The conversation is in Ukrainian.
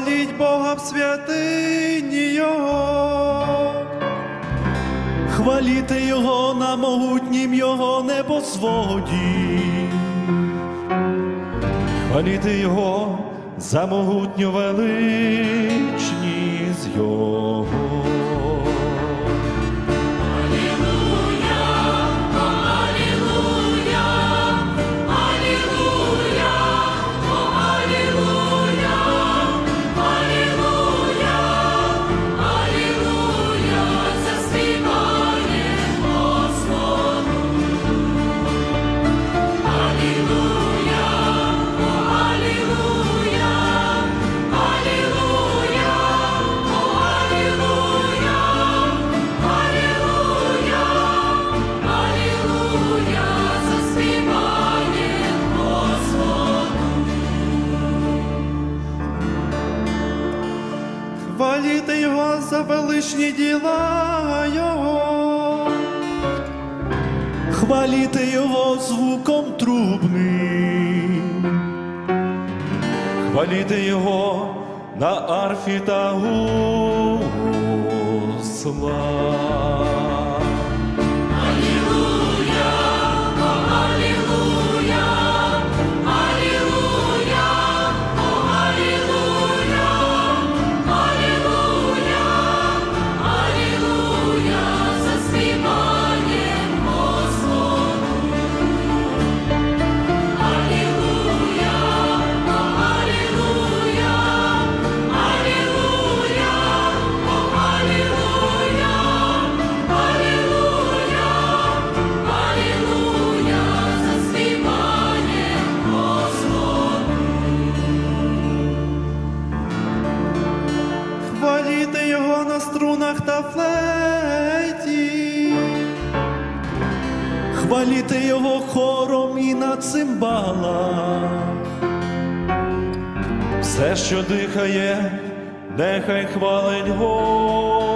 Хваліть Бога в святині Його. Хваліте Його на могутнім Його небосводі. Хваліте Його за могутню величність Його. Хваліте Його за величні діла Його. хваліти Його звуком трубним. хваліти Його на арфі та гуслах. На та флейті. хваліти Його хором і на цимбалах. Все, що дихає, нехай хвалить Господа.